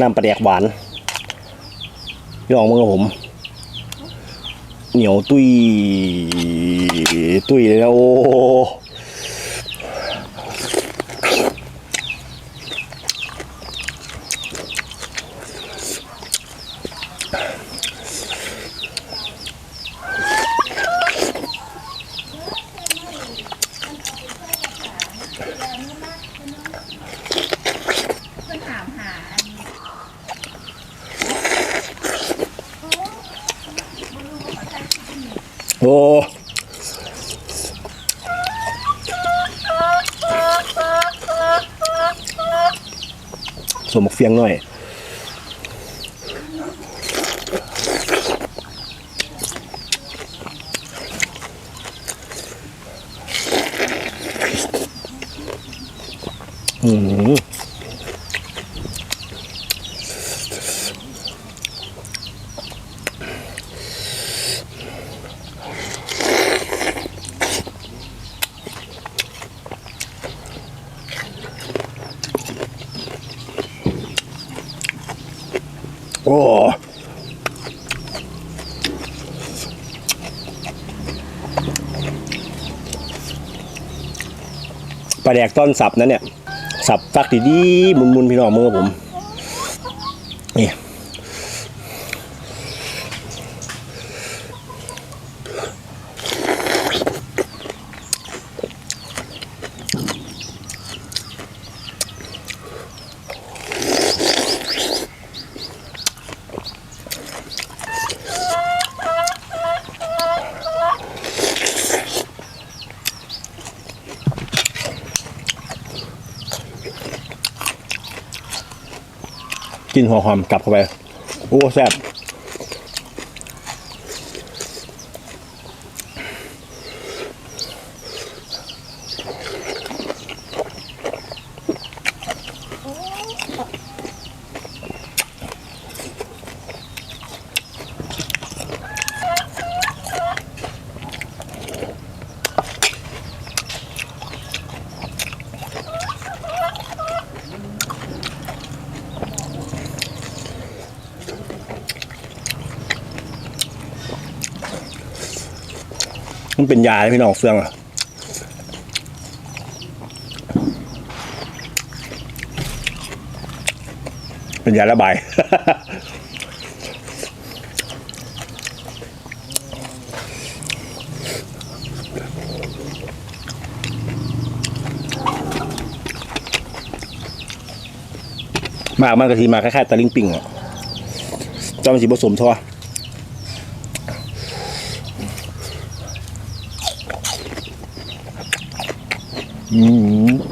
น้ำปลาแดกหวานพี่น้องมึงกับผม เหนียวตุยตุยเลยนะโอ้ โอ้สมกเฟียงหน่อยอืม โอ้ปลาแดกต้อนสับนั้นเนี่ย สับฟักดีๆมุนๆพี่น้องมือผม นี่ กินหัวหอมกลับเข้าไป โอ้แซ่บ มันเป็นยาพี่น้องเฟืองอะเป็นยาระบายมากมันกะทิมาคล้ายๆตะลิงปิงอะจอมนสีผสมทอ ม